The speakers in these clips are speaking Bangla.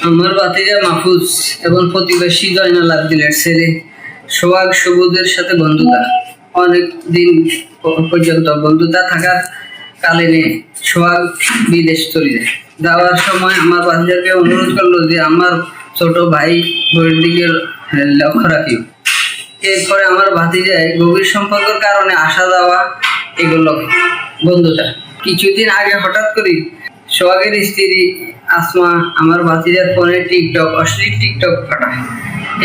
আমার বাতিজা মাহফুজ এবং প্রতিবেশী জয়নাল আব্দিলের ছেলে সোহাগ সবুজের সাথে বন্ধুতা। অনেক দিন পর্যন্ত বন্ধুতা থাকার কালীনে সোহাগ বিদেশ চলে যায়। যাওয়ার সময় আমার বাতিজাকে অনুরোধ করল যে আমার ছোট ভাই বইয়ের দিকে হ্যাঁ, লক্ষ্য রাখিও। এরপরে আমার ভাতিজায় গভীর সম্পর্কের কারণে আসা যাওয়া এগুলো বন্ধুতা। কিছুদিন আগে হঠাৎ করে সোহাগের স্ত্রী আসমা আমার ভাতিজার ফোনে টিকটক অশ্লীল টিকটক পাঠায়।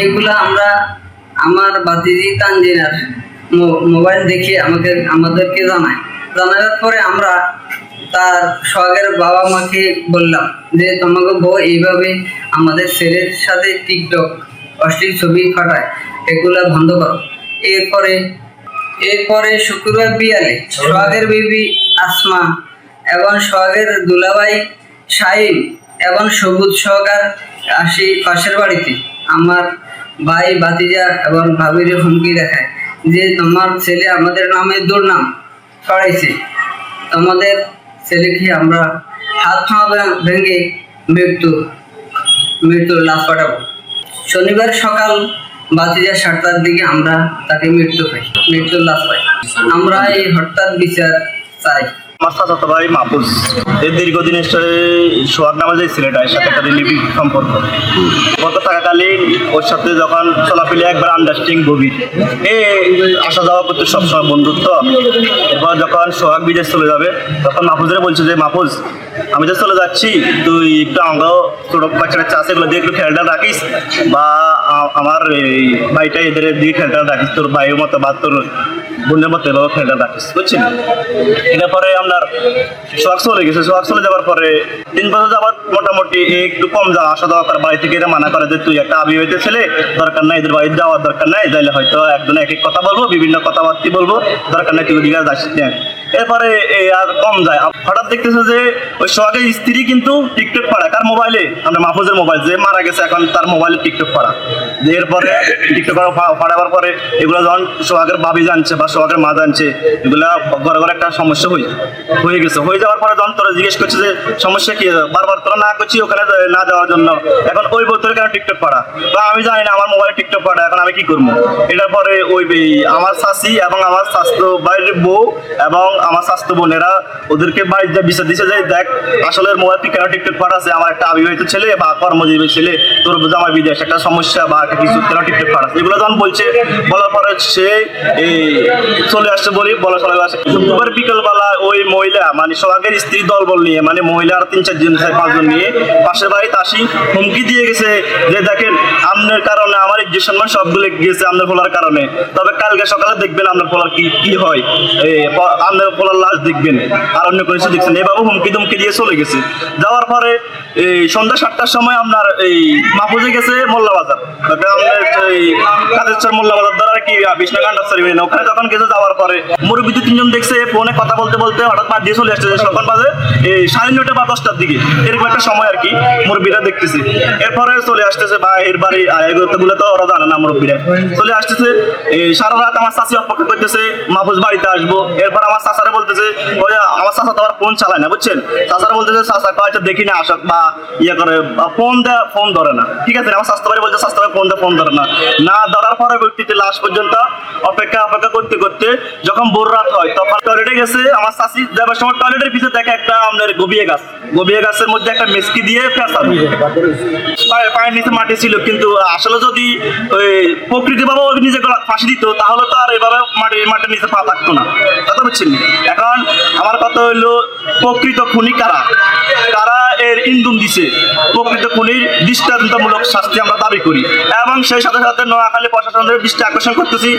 এগুলো আমরা আমার ভাতিজি তানজিনার মোবাইল দেখে আমাকে আমাদেরকে জানায়। জানানোর পরে আমরা তার সোহাগের বাবা মাকে বললাম যে তোমাকে বউ এইভাবে আমাদের ছেলের সাথে টিকটক অশ্লীল ছবি পাঠায়। এগুলা বন্ধ করো। এরপরে এরপরে শুক্রবার বিয়ালে সোহাগের বিবি আসমা এবং সোহাগের দুলাভাই শাহিন এবং সবুজ সহকার আসি পাশের বাড়িতে। আমার ভাই ভাতিজা এবং ভাবির হুমকি দেখায় যে, তোমার ছেলে আমাদের নামে দুর্নাম ছড়াইছে। তোমাদের ছেলেকে আমরা হাত পা ভেঙে মৃত্যু, মৃত্যুর লাশ পাঠাবো? শনিবার সকাল বাতিজা সাতটার দিকে আমরা তাকে মৃত্যু পাই, মৃত্যুর লাশ পাই। আমরা এই হঠাৎ বিচার চাই। আমার চাচাতো ভাই মাহফুজ। এই দীর্ঘদিনের সে- সোহাগ নামে যে ছেলেটা এর সাথে একটা রিলেটিভ সম্পর্ক। গত থাকাকালীন ওর সাথে যখন চলাফেলে একবার আন্ডারস্ট্যান্ডিং গভীর। এ, আসা যাওয়া করতে সবসময় বন্ধুত্ব। এরপর যখন সোহাগ বিদেশ চলে যাবে, তখন মাহফুজের বলছে যে, মাহফুজ, আমি তো চলে যাচ্ছি, তুই একটু আমাকেও ছোট বাচ্চারা চাষ এগুলো দিয়ে একটু খেয়ালটা রাখিস বা আমার এই ভাইটা এদের দিয়ে খেয়ালটা রাখিস, তোর ভাইয়ের মতো বা তোর বোনের মতো এভাবে খেয়ালটা রাখিস বুঝছেন? এটা পরে আপনার সোহাগ চলে গেছে সোহাগ চলে যাওয়ার পরে তিন বছর যাবার মোটামুটি একটু কম যাওয়া আসা যাওয়া করে, বাড়ি থেকে এরা মানা করে যে, তুই একটা আবি হইতে ছেলে, দরকার নাই, এদের বাড়িতে যাওয়ার দরকার নাই, যাইলে হয়তো একজন এক কথা বলব, বিভিন্ন কথাবার্তি বলব, দরকার নাই, তুই ওদিকে না। এরপরে আর কম যায়। হঠাৎ দেখতেছে যে ওই সোহাগের স্ত্রী কিন্তু টিকটক পাড়া কার মোবাইলে? আমরা মাহফুজের মোবাইল, যে মারা গেছে এখন তার মোবাইলে টিকটক পাড়া। এরপরে টিকটক পাড়াবার পরে এগুলো যখন সোহাগের ভাবি জানছে বা সোহাগের মা জানছে, এগুলা ঘরে ঘরে একটা সমস্যা হয়ে হয়ে গেছে। হয়ে যাওয়ার পরে যখন তোরা জিজ্ঞেস করছে যে, সমস্যা কি? বারবার তোরা না করছি ওখানে না যাওয়ার জন্য। এখন ওই বোতলে কেন টিকটক পাড়া? বা আমি জানি না, আমার মোবাইলে টিকটক পাড়া, এখন আমি কি করব? এটার পরে ওই আমার শাশি এবং আমার স্বাস্থ্য বাইরের বউ এবং আমার স্বাস্থ্য বোনেরা ওদেরকে বাড়িতে বিচার দিছে যে, দেখ, আসলে মোবাইল তুই কেন টিকটক পাঠাচ্ছে আমার একটা আবিবাহিত ছেলে বা কর্মজীবী ছেলে, তোর জামাই বিদেশ একটা সমস্যা বা একটা কিছু কেন টিকটক পাঠাচ্ছে এগুলো যখন বলছে, বলার পরে সে এই চলে আসছে বলি, বলা চলে আসে শুক্রবার বিকেলবেলা ওই মহিলা মানে সোহাগের স্ত্রী দলবল নিয়ে মানে মহিলা আর তিন, চারজন, চার, পাঁচজন নিয়ে পাশের বাড়ি তাসি হুমকি দিয়ে গেছে যে, দেখেন আপনার কারণে আমার ইজ্জত সম্মান সবগুলো গেছে আপনার ফোলার কারণে। তবে কালকে সকালে দেখবেন আপনার ফোলার কি কি হয়। আপনার ফোলার লাশ দেখবেন, আর অন্য কোনো কিছু দেখছেন এভাবে হুমকি দুমকি দিয়ে চলে গেছে। যাওয়ার পরে এই সন্ধ্যা সাতটার সময় আপনার এই মাহফুজে গেছে মোল্লা বাজার এই বাজার দ্বারা কি ওখানে গেছে যাওয়ার পরে দু তিনজন দেখছে ফোনে কথা বলতে বলতে হঠাৎ বাদ দিয়ে চলে আসছে বাজে, এই সাড়ে নটা বা দশটার দিকে। এরকম একটা সময় আর কি এরপরে চলে আসতেছে বা এর বাড়ি এগুলো তো, ওরা জানে না চলে আসতেছে সারা রাত আমার চাষি অপেক্ষা করতেছে, মাহফুজ বাড়িতে আসব। এরপর আমার চাষারে বলতেছে, ওই আমার চাষা তো আবার ফোন চালায় না, বুঝছেন? চাষারা বলতেছে চাষা কয়েকটা দেখি না, আসক বা ইয়ে করে ফোন দেয়, ফোন ধরে না। ঠিক আছে আমার স্বাস্থ্য বাড়ি বলছে স্বাস্থ্য ফোন দেয় ফোন ধরে না। না, ধরার পরে ব্যক্তিটি লাস্ট পর্যন্ত অপেক্ষা অপেক্ষা করতে করতে যখন ভোর রাত হয়, তখন টয়লেটে গেছে, আমার চাষি যাবার সময় টয়লেটের পিছনে দেখে একটা আমাদের গবিয়ে গাছ। গবিয়ে গাছের মধ্যে একটা মেসকি দিয়ে পায়ে- পায়ের নিচে মাটি ছিল, কিন্তু আসলে যদি ওই প্রকৃতি বাবা ওই নিজে ফাঁসি দিত, তাহলে তো আর এভাবে মাটি মাটির নিচে পা থাকতো না। কথা বুঝছেন এখন আমার কথা হইল, প্রকৃত খুনি কারা? এর ইন্ধন দিছে। প্রকৃত খুনির দৃষ্টান্তমূলক শাস্তি আমরা দাবি করি। এবং সেই সাথে সাথে নোয়াখালী প্রশাসনের দৃষ্টি আকর্ষণ করতেছি।